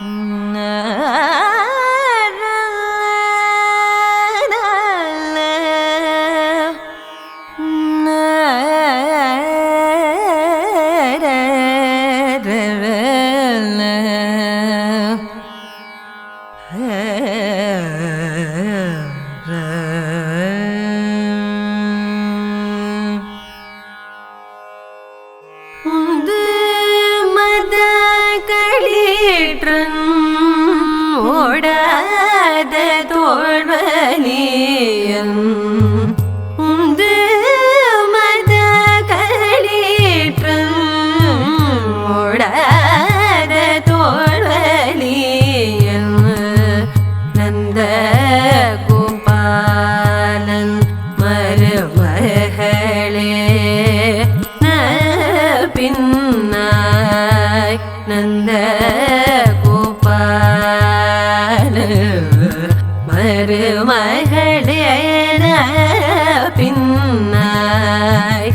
உந்து ஓடாத தோல்வலியன் கோபால மருமகளே பின்னாய்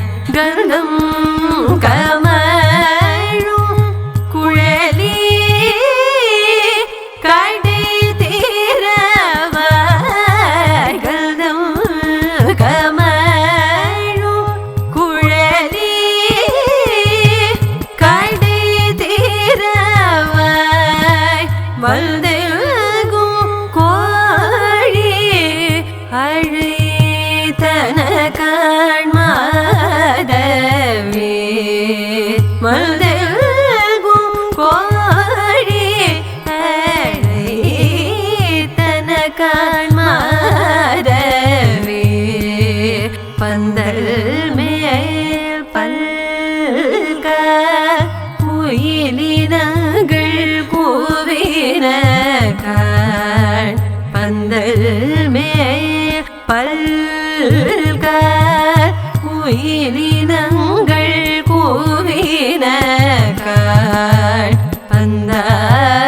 பல்க குயிலினங்கள் கூவின காண் பந்தார்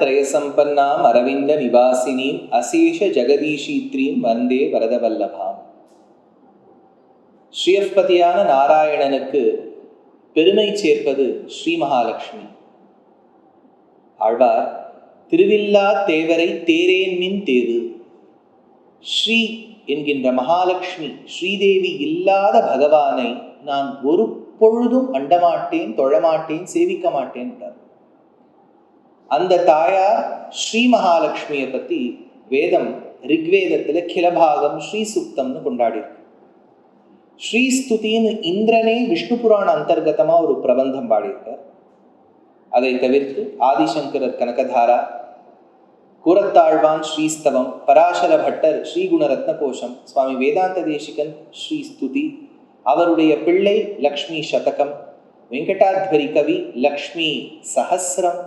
ஆகாரத்ரயசம்பன்னாம் அரவிந்த நிவாசினீம் அசேஷ ஜெகதீஷீத்ரீம் வந்தே வரதவல்லபாம் ஸ்ரீயப்பதியான நாராயணனுக்கு பெருமை சேர்ப்பது ஸ்ரீ மகாலட்சுமி ஆழ்வார் திருவில்லா தேவரை தேரேன்மின் தேவு ஸ்ரீ என்கின்ற மகாலட்சுமி ஸ்ரீதேவி இல்லாத பகவானை நான் ஒரு பொழுதும் அண்டமாட்டேன் தொழமாட்டேன் சேவிக்க மாட்டேன் என்றார். அந்த தாயார் ஸ்ரீ மகாலட்சுமியை பற்றி வேதம் ரிக்வேதத்தில் கிளபாகம் ஸ்ரீ சுக்தம்னு கொண்டாடியிருக்கு ஸ்ரீ ஸ்துதின்னு இந்திரனே விஷ்ணு புராண அந்தர்கதமாக ஒரு பிரபந்தம் பாடியிருக்கார். அதை தவிர்த்து ஆதிசங்கரர் கனகதாரா கூரத்தாழ்வான் ஸ்ரீஸ்தவம் பராசர பட்டர் ஸ்ரீகுணரத்ன கோஷம் சுவாமி வேதாந்த தேசிகன் ஸ்ரீ ஸ்துதி அவருடைய பிள்ளை லக்ஷ்மி சதகம் வெங்கடாத்வரி கவி லக்ஷ்மி சஹசிரம்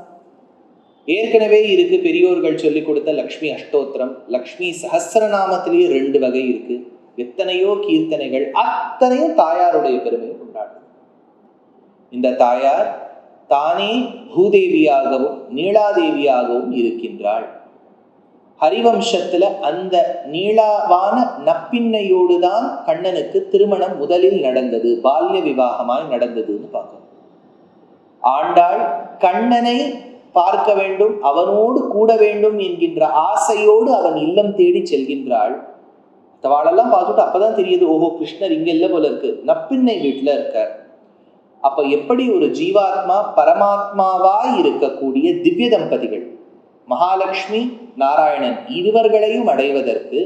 ஏற்கனவே இருக்கு பெரியோர்கள் சொல்லிக் கொடுத்த லக்ஷ்மி அஷ்டோத்திரம் லக்ஷ்மி சஹசிரநாமத்திலேயே ரெண்டு வகை இருக்கு. எத்தனையோ கீர்த்தனைகள் அத்தனையும் தாயாருடைய பெருமையை கொண்டாடும் இந்த தாயார் தானே பூதேவியாகவும் நீலாதேவியாகவும் இருக்கின்றாள். ஹரிவம்சத்துல அந்த நீளாவான நப்பின்னையோடு தான் கண்ணனுக்கு திருமணம் முதலில் நடந்தது பால்ய விவாகமாய் நடந்ததுன்னு பார்க்கணும். ஆண்டாள் கண்ணனை பார்க்க வேண்டும் அவனோடு கூட வேண்டும் என்கின்ற ஆசையோடு அவன் இல்லம் தேடி செல்கின்றாள். தவாளெல்லாம் பார்த்துட்டு அப்பதான் தெரியுது ஓஹோ கிருஷ்ணர் இங்க இல்ல போல இருக்கு. நப்பின்னை வீட்டுல இருக்கார். அப்ப எப்படி ஒரு ஜீவாத்மா பரமாத்மாவாய் இருக்கக்கூடிய திவ்ய தம்பதிகள்? மகாலட்சுமி நாராயணன் இருவர்களையும் அடைவதற்கு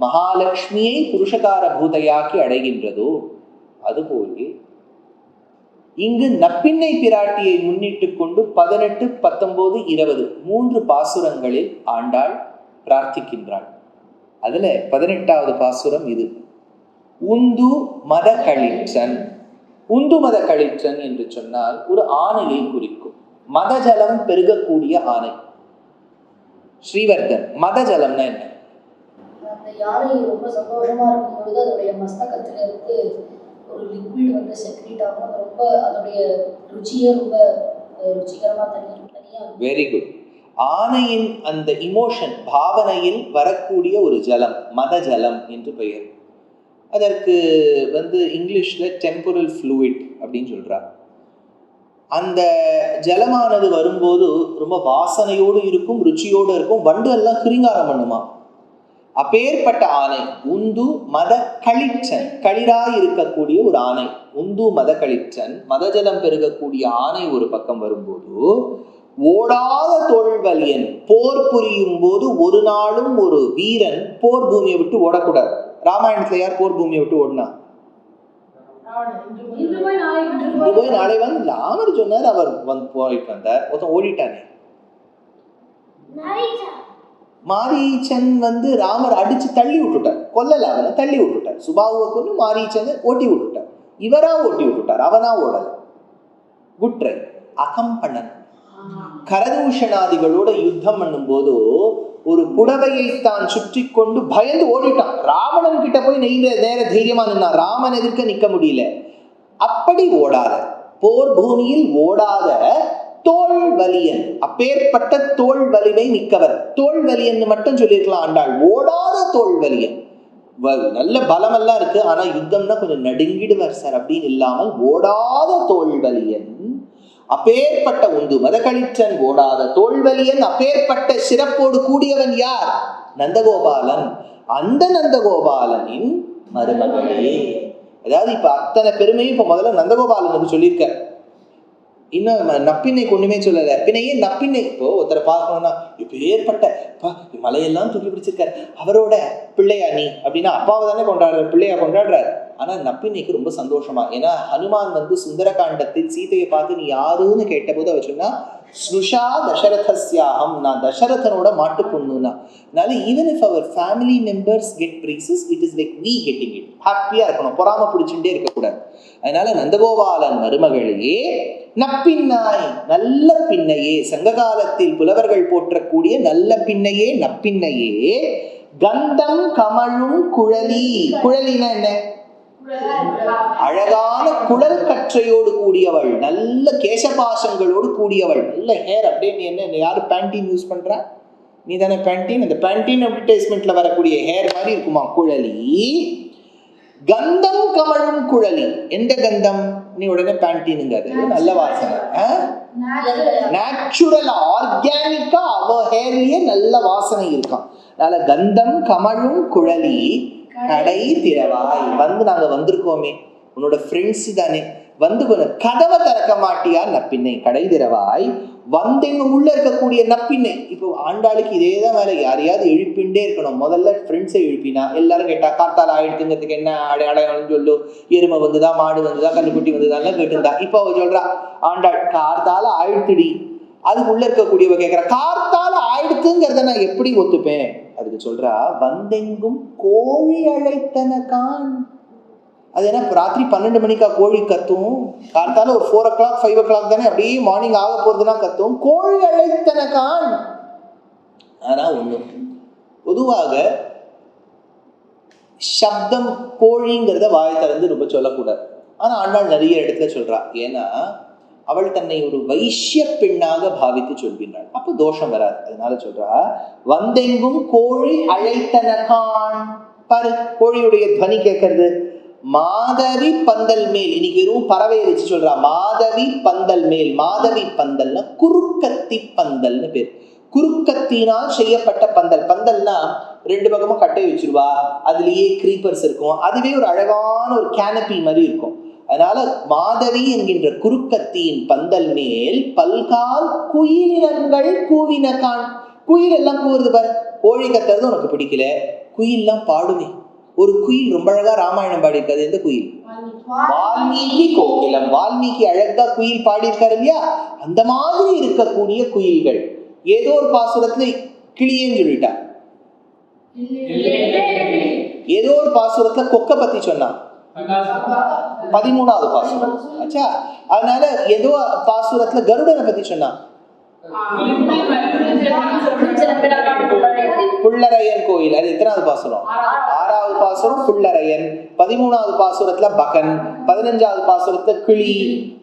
மகாலட்சுமியை புருஷகார பூதையாக்கி அடைகின்றதோ? அதுபோலே இங்கு நப்பின்னை பிராட்டியை முன்னிட்டு கொண்டு பதினெட்டு பத்தொன்பது இருபது மூன்று பாசுரங்களில் ஆண்டாள் பிரார்த்திக்கின்றாள். அதுல பதினெட்டாவது பாசுரம் இது. உந்து மத கழிற்றன். உந்து மத கழிற்றன் என்று சொன்னால் ஒரு ஆணையை குறிக்கும். மதஜலம் பெருகக்கூடிய ஆணை. ஸ்ரீவர்தன் மதஜலம்னா என்ன? ஒரு லிக்விட் வந்து செக்ரீட் ஆகும். அது ரொம்ப அதோடைய ருச்சியே ரொம்ப அஹ், ருச்சிகரமா தனி தனியாக வெரி குட் ஆணையின் அந்த இமோஷன் பாவனையில் வரக்கூடிய ஒரு ஜலம் மத ஜலம் என்று பெயர். அதற்கு வந்து இங்கிலீஷில் டெம்பரல் ஃப்ளூயிட் அப்படின்னு சொல்கிறார் அந்த ஜலமானது வரும்போது ரொம்ப வாசனையோடு இருக்கும் ருச்சியோடு இருக்கும் வண்டு எல்லாம் கிரிங்காரம் பண்ணுமா? அப்பேற்பட்ட ஆணை உந்து மத கழிச்சன் களிராய் இருக்கக்கூடிய ஒரு ஆணை. உந்து மத கழிச்சன் மதஜலம் பெருகக்கூடிய ஆணை ஒரு பக்கம் வரும்போது ஓடாத தோல்வலியன் போர் புரியும் போது ஒரு நாளும் ஒரு வீரன் போர் பூமியை விட்டு ஓடக்கூடாது. ராமாயணத்துல யார் போர் பூமியை விட்டு ஓடினா? இன்று போய் போய் நாளை வந்து ராமர் சொன்னார் அவர் வந்து போயிட்டு வந்தார். ஒருத்தன் ஓடிட்டானே. மாரீச்சன் வந்து ராமர் அடிச்சு தள்ளி விட்டுட்டார். கொல்லல அவனை தள்ளி விட்டுட்டார். சுபாவுவை கொண்டு மாரீச்சனை ஓட்டி விட்டுட்டார். இவரா ஓட்டி விட்டுட்டார் அவனா ஓடல. குட்ரை அகம்பண்ணன் கரதூஷணாதிகளோட யுத்தம் பண்ணும்போது ஒரு புடவையை தான் சுற்றி கொண்டு பயந்து ஓடிட்டான். ராவணன் கிட்ட போய் நெய்ந்த நேர தைரியமா நின்னான். ராமன் எதிர்க்க நிக்க முடியல. அப்படி ஓடாத போர் பூமியில் ஓடாத தோல் வலியன் அப்பேற்பட்ட தோல் வலிமை மிக்கவர். தோல் வலியன் மட்டும் சொல்லியிருக்கலாம் ஆண்டாள். ஓடாத தோல் வலியன் வ- நல்ல பலமெல்லாம் இருக்கு. ஆனா யுத்தம்னா கொஞ்சம் நடுங்கிடுவார் சார். அப்படின்னு இல்லாமல் ஓடாத தோல் வலியன் அப்பேற்பட்ட உந்து மதகளிற்றன் ஓடாத தோல்வலியன். அப்பேற்பட்ட சிறப்போடு கூடியவன் யார்? நந்தகோபாலன். அந்த நந்தகோபாலனின் மருமகளே. அதாவது இப்ப அத்தனை பெருமையும் இப்ப முதல்ல நந்தகோபாலனுக்கு சொல்லியிருக்க இன்னும் நப்பினை கொண்டுமே சொல்லலை. பின்னையே நப்பின்னை? இப்போ ஒருத்தரை பார்க்கணும்னா இப்போ ஏற்பட்ட பா, மலையெல்லாம் தூக்கி பிடிச்சிருக்காரு. அவரோட பிள்ளையா நீ? அப்படின்னா அப்பாவை தானே கொண்டாடுற பிள்ளையா கொண்டாடுறாரு. ஆனால் நப்பின்னைக்கு ரொம்ப சந்தோஷமா. ஏன்னா ஹனுமான் வந்து சுந்தரகாண்டத்தில் சீதையை பார்த்து நீ யாருன்னு கேட்டபோது அவர் சொன்னா ஸ்னுஷா தசரதஸ்யாகம் நான் தசரதனோட மாட்டு பொண்ணுனா. அதனால even if our family members get prizes it is like we getting it ஹாப்பியா இருக்கணும். பொறாம பிடிச்சுட்டே இருக்கக்கூடாது. அதனால நந்தகோபாலன் மருமகளையே நப்பின்னாய் நல்ல பின்னையே. சங்ககாலத்தில் புலவர்கள் போற்றக்கூடிய நல்ல பின்னையே நப்பின்னையே. கந்தம் கமழும் குழலி. குழலினா என்ன? அழகான குழல் கற்றையோடு கூடியவள் நல்ல கேசபாசங்களோடு கூடியவள் நல்ல ஹேர் அப்படியே நீ என்ன யாரு பேண்டீன் யூஸ் பண்ற? நீ தானே பேண்டீன் அந்த பேண்டீன் அட்வர்டைஸ்மெண்ட்ல வரக்கூடிய ஹேர் மாதிரி இருக்குமா? குழலி. கந்தம் கமழும் குழலி. எந்த கந்தம்? நீ உடனே பேண்டீனுங்க அது நல்ல வாசனை. நேச்சுரல் ஆர்கானிக்கா அவ ஹேர்லயே நல்ல வாசனை இருக்கான் அதனால கந்தம் கமழும் குழலி. கடை திறவாய் வந்து நாங்க வந்திருக்கோமே. உன்னோட ஃப்ரெண்ட்ஸ் தானே. வந்து கதவை திறக்க மாட்டியா நப்பின்னை. கடை திறவாய் வந்தெங்க உள்ள இருக்கக்கூடிய நப்பின்னை. இப்போ ஆண்டாளுக்கு இதே தான் வேலை. யாரையாவது எழுப்பிண்டே இருக்கணும். முதல்ல ஃப்ரெண்ட்ஸை எழுப்பினா எல்லாரும் கேட்டா காத்தால ஆயிடுத்துங்கிறதுக்கு என்ன அடையாளம் சொல்லு. எருமை வந்துதா மாடு வந்துதா கண்ணுக்குட்டி வந்துதான் கேட்டுருந்தா. இப்போ அவ சொல்றா ஆண்டாள் கார்த்தால ஆயிடுத்துடி அதுக்குள்ள இருக்கக்கூடியவ கேட்கிறா கார்த்தால ஆயிடுத்துங்கிறத நான் எப்படி ஒத்துப்பேன்? அதுக்கு சொல்றா வந்தெங்கும் கோழி அழைத்தன கான் அது என்ன ராத்திரி பன்னெண்டு மணிக்கா கோழி கத்தும்? காலத்தால ஒரு four o'clock five o'clock தானே அப்படியே மார்னிங் ஆக போறதுன்னா கத்தும்? கோழி அழைத்தன கான் ஆனா ஒண்ணு பொதுவாக சப்தம் கோழிங்கிறத வாய் திறந்து ரொம்ப சொல்லக்கூடாது. ஆனா ஆண்டாள் நிறைய இடத்துல சொல்றா ஏன்னா அவள் தன்னை ஒரு வைஷ்ய பெண்ணாக பாவித்து சொல்கின்றாள். அப்போ தோஷம் வராது. அதனால சொல்றா வந்தெங்கும் கோழி அழைத்தனகான். பாரு கோழியுடைய துவனி கேட்கறது. மாதவி பந்தல் மேல் இன்னைக்கு வெறும் பறவையை வச்சு சொல்றா. மாதவி பந்தல் மேல் மாதவி பந்தல்னா குறுக்கத்தி பந்தல்னு பேர். குறுக்கத்தினால் செய்யப்பட்ட பந்தல். பந்தல்னா ரெண்டு பக்கமும் கட்டை வச்சிருவா. அதுலேயே கிரீப்பர்ஸ் இருக்கும். அதுவே ஒரு அழகான ஒரு கேனப்பி மாதிரி இருக்கும். அதனால மாதவி என்கின்ற குறுக்கத்தியின் பந்தல் மேல் பல்கால் குயிலினங்கள் கூவின கான். குயில் எல்லாம் கூவுறது பார். கோழி கத்துறது உனக்கு பிடிக்கல. குயில்லாம் பாடுமே. ஒரு குயில் ரொம்ப அழகா ராமாயணம் பாடியிருக்காது எந்த குயில்? வால்மீகி கோகிலம். வால்மீகி அழகா குயில் பாடியிருக்காரு இல்லையா? அந்த மாதிரி இருக்கக்கூடிய குயில்கள். ஏதோ ஒரு பாசுரத்துல கிளியேன்னு சொல்லிட்டா. ஏதோ ஒரு பாசுரத்துல கொக்க பத்தி சொன்னான். பதிமூணாவது பாசுரம். ஆச்சா அதனால ஏதோ பாசுரத்துல கருடனை பத்தி சொன்னான் புள்ளரையன் கோயில் அது எத்தனாவது பாசுரம்? ஆறாவது பாசுரம் புள்ளரையன். பதிமூணாவது பாசுரத்துல பகன் பதினஞ்சாவது பாசுரத்துல கிளி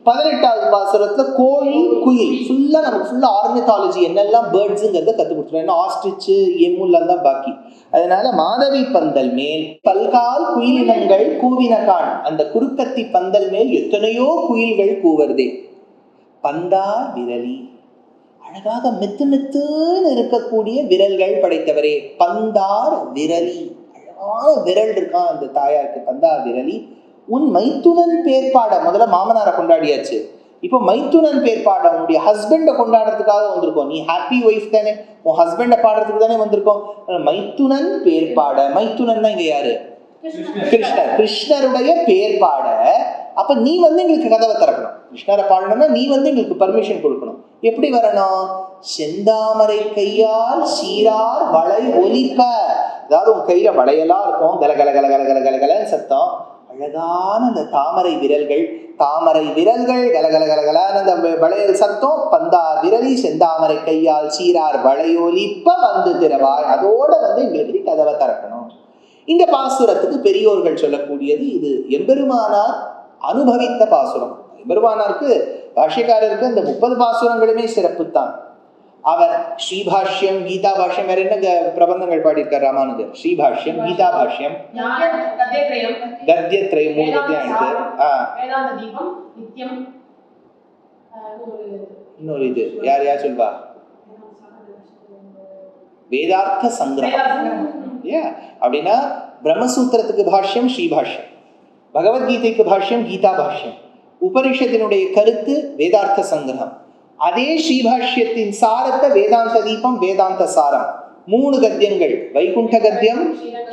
பதினெட்டாவது பாசுரத்துல கோழி குயில். ஃபுல்லா நமக்கு ஃபுல்லா ஆர்மித்தாலஜி என்னெல்லாம் பேர்ட்ஸுங்கிறத கத்து கொடுத்துருவோம் ஏன்னா ஆஸ்ட்ரிச்சு எம்முல்லாம் தான் பாக்கி. அதனால மாதவி பந்தல் மேல் பல்கால் குயிலினங்கள் கூவினகான் அந்த குறுக்கத்தி பந்தல் மேல் எத்தனையோ குயில்கள் கூவருதே பந்தார் விரலி. அழகாக மெத்து மெத்துன்னு இருக்கக்கூடிய விரல்கள் படைத்தவரே. பந்தார் விரலி. அழகான விரல் இருக்கான் அந்த தாயாருக்கு. பந்தார் விரலி. உன் மைத்துனன் பேர்பாட முதல்ல மாமனாரை கொண்டாடியாச்சு. இப்போ மைத்துனன் பேர்பாட உன்னுடைய ஹஸ்பண்டை கொண்டாடுறதுக்காக வந்திருக்கோம். நீ ஹாப்பி ஒய்ஃப் தானே? உன் ஹஸ்பண்டை பாடுறதுக்கு தானே வந்திருக்கோம். மைத்துனன் பேர்பாட மைத்துனன்னா இங்க யாரு? கிருஷ்ணர். கிருஷ்ணருடைய பேர் பாட. அப்ப நீ வந்து எங்களுக்கு கதவை திறக்கணும். கிருஷ்ணரை பாடணும்னா நீ வந்து எங்களுக்கு பர்மிஷன் கொடுக்கணும். எப்படி வரணும்? செந்தாமரை கையால் சீரார் வளை ஒலிப்ப. அதாவது உன் கையில வளையலா இருக்கும். கல கல கல கல கல கல கலன்னு சத்தம். அழகான அந்த தாமரை விரல்கள் தாமரை விரல்கள் கலகல கலகலான அந்த வளையல் சத்தம் பந்தா விரலி செந்தாமரை கையால் சீரார் வளையோலிப்ப வந்து திறவாய். அதோட வந்து எங்களுக்கு கதவை திறக்கணும். இந்த பாசுரத்துக்கு பெரியோர்கள் சொல்லக்கூடியது இது எம்பெருமானார் அனுபவித்த பாசுரம். எம்பெருமானாருக்கு பாஷ்யக்காரருக்கு அந்த முப்பது பாசுரங்களுமே சிறப்பு தான் அவர் ஸ்ரீபாஷ்யம் கீதா பாஷ்யம் வேற என்ன பிரபந்தங்கள் பாடியிருக்கார் ராமானுஜர்? ஸ்ரீபாஷ்யம் கீதா பாஷ்யம் கத்தியத்ரயம் மூணு கத்தியம் எடுத்து இன்னொரு இது. யார் யார் சொல்வா? வேதார்த்த சங்கிரகம். அப்படின்னா பிரம்மசூத்திரத்துக்கு பாஷ்யம் ஸ்ரீபாஷ்யம். பகவத்கீதைக்கு பாஷ்யம் கீதா பாஷ்யம் உபனிஷத்தினுடைய கருத்து வேதார்த்த சங்கிரகம். அதே ஸ்ரீபாஷ்யத்தின் சாரத்தை வேதாந்த தீபம் வேதாந்த சாரம். மூணு கத்தியங்கள். வைகுண்ட கத்தியம்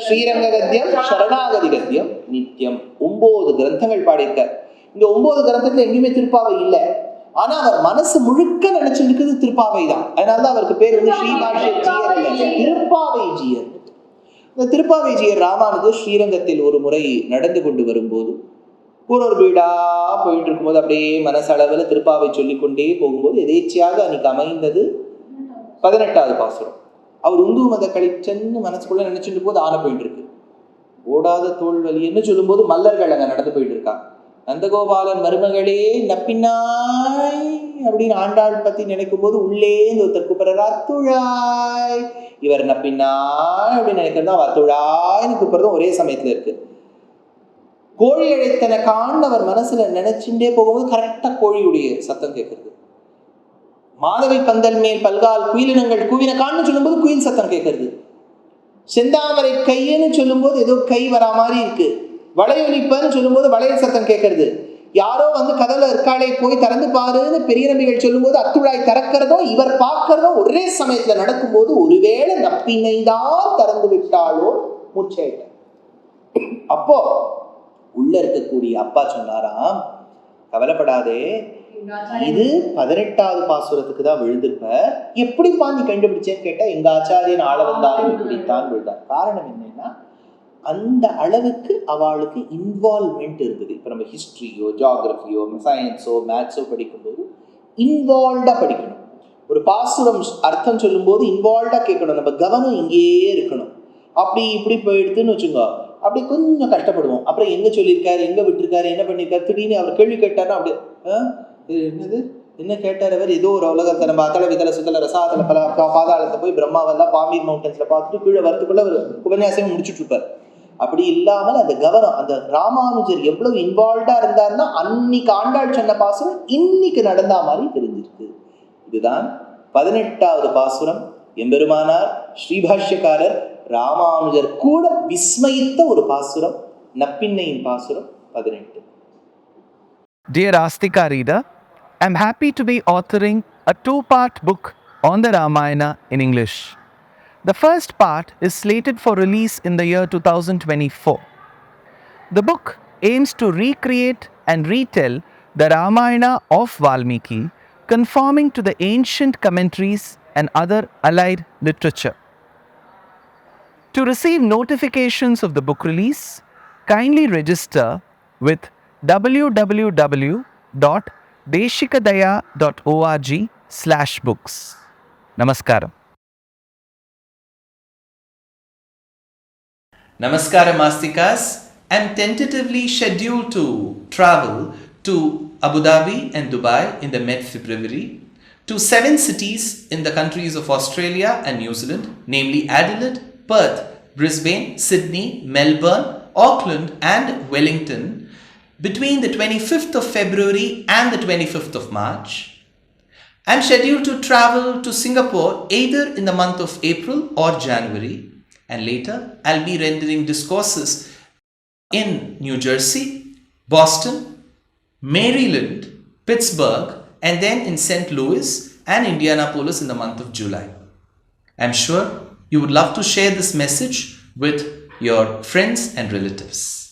ஸ்ரீரங்க கத்தியம் சரணாகதி கத்தியம் நித்தியம் ஒன்பது கிரந்தங்கள் பாடியிருக்கார். இந்த ஒன்பது கிரந்தத்துல எங்கேயுமே திருப்பாவை இல்லை. ஆனா அவர் மனசு முழுக்க நினைச்சிருக்கிறது திருப்பாவை தான். அதனாலதான் அவருக்கு பேர் வந்து ஸ்ரீபாஷ்ய ஜீயர் திருப்பாவை ஜீயர். இந்த திருப்பாவை ஜீயர் ராமானுஜர் ஸ்ரீரங்கத்தில் ஒரு முறை நடந்து கொண்டு வரும்போது ஒரு வீடாக வீடா போயிட்டு இருக்கும்போது அப்படியே மனசளவில் திருப்பாவை சொல்லிக்கொண்டே போகும்போது எதேச்சியாக அன்னைக்கு அமைந்தது? பதினெட்டாவது பாசுரம். அவர் உந்து மத கழிச்சன்னு மனசுக்குள்ள நினைச்சிட்டு போது ஆன போயிட்டு இருக்கு ஓடாத தோல் வலின்னு சொல்லும்போது மல்லர்கள் அங்கே நடந்து போயிட்டு இருக்காங்க நந்தகோபாலன் மருமகளே நப்பினாய் அப்படின்னு ஆண்டாள் பத்தி நினைக்கும் போது உள்ளே இந்த ஒருத்தர் கூப்பிடுறா அத்துழாய் இவர் நப்பினாய் அப்படின்னு நினைக்கிறதா அவர் அத்துழாய்னு கூப்பிடுறதும் ஒரே சமயத்துல இருக்கு. கோழி இழைத்தனை காண்டு அவர் மனசுல நினைச்சுட்டே போகும்போது கரெக்டா கோழியுடைய சத்தம் கேட்குறது மாதவி பந்தல் மேல் பல்கால் குயிலினங்கள் கூவின கான்னு சொல்லும்போது குயில் சத்தம் கேட்கறது செந்தாமரை கையன்னு சொல்லும்போது ஏதோ கை வரா மாதிரி இருக்கு. வளையொலிப்பன்னு சொல்லும்போது வளையல் சத்தம் கேட்கறது யாரோ வந்து கதவுல இருக்காளே போய் திறந்து பாருன்னு பெரிய நம்பிகள் சொல்லும்போது அத்துழாய் திறக்கிறதோ இவர் பார்க்கறதோ ஒரே சமயத்துல நடக்கும்போது ஒருவேளை நப்பினை தான் திறந்து விட்டாலோ மூச்சாயிட்டார் அப்போ உள்ள இருக்கக்கூடிய அப்பா சொன்னாராம் கவலைப்படாதே. இது பதினெட்டாவது பாசுரத்துக்கு தான் விழுந்திருப்ப. எப்படிப்பா நீ கண்டுபிடிச்சேன்னு கேட்டா எங்க ஆச்சாரியன் ஆள வந்தாலும் இப்படித்தான் விழுந்தார் காரணம் என்னன்னா அந்த அளவுக்கு அவளுக்கு இன்வால்வ்மெண்ட் இருந்தது. இப்போ நம்ம ஹிஸ்ட்ரியோ ஜாகிரபியோ சயின்ஸோ மேத்ஸோ படிக்கும்போது இன்வால்வ்டா படிக்கணும். ஒரு பாசுரம் அர்த்தம் சொல்லும்போது இன்வால்வ்டா கேட்கணும். நம்ம கவனம் இங்கேயே இருக்கணும். அப்படி இப்படி போயிடுதுன்னு வச்சுக்கோ. அப்படி கொஞ்சம் கஷ்டப்படுவோம். அப்புறம் எங்க சொல்லியிருக்காரு? எங்க விட்டுருக்காரு? என்ன பண்ணியிருக்காரு? திடீர்னு அவர் கேள்வி கேட்டாருன்னா அப்படி என்னது? என்ன கேட்டார் அவர்? ஏதோ ஒரு உலகத்தை நம்ம அத்தல விதல சுத்தல ரசாதல பல பாதாளத்தை போய் பிரம்மாவெல்லாம் பாமீர் மவுண்டன்ஸ்ல பார்த்துட்டு கீழே வரத்துக்குள்ள ஒரு உபன்யாசமே முடிச்சுட்டு இருப்பார் அப்படி இல்லாமல் அந்த கவனம் அந்த ராமானுஜர் எவ்வளவு இன்வால்வ்டா இருந்தாருன்னா அன்னைக்கு ஆண்டாள் சொன்ன பாசுரம் இன்னைக்கு நடந்தா மாதிரி தெரிஞ்சிருக்கு. இதுதான் பதினெட்டாவது பாசுரம். எம்பெருமானார் ஸ்ரீபாஷ்யக்காரர் ராமானுஜர் கூட விஸ்மயித்த ஒரு பாசுரம் நப்பின்னையின் பாசுரம் பதினெட்டு Dear Astika reader, I'm happy to be authoring a two part book on the Ramayana in English. The first part is slated for release in the year 2024. The book aims to recreate and retell the Ramayana of Valmiki, conforming to the ancient commentaries and other allied literature. To receive notifications of the book release, kindly register with www.deshikadaya.org slash books. Namaskaram. Namaskaram Mastikas. I'm tentatively scheduled to travel to Abu Dhabi and Dubai in the mid February to seven cities in the countries of Australia and New Zealand, namely Adelaide, Perth, Brisbane, Sydney, Melbourne, Auckland, and Wellington between the 25th of February and the 25th of March. I'm scheduled to travel to Singapore either in the month of April or January, and later I'll be rendering discourses in New Jersey, Boston, Maryland, Pittsburgh, and then in St. Louis and Indianapolis in the month of July. I'm sure you would love to share this message with your friends and relatives.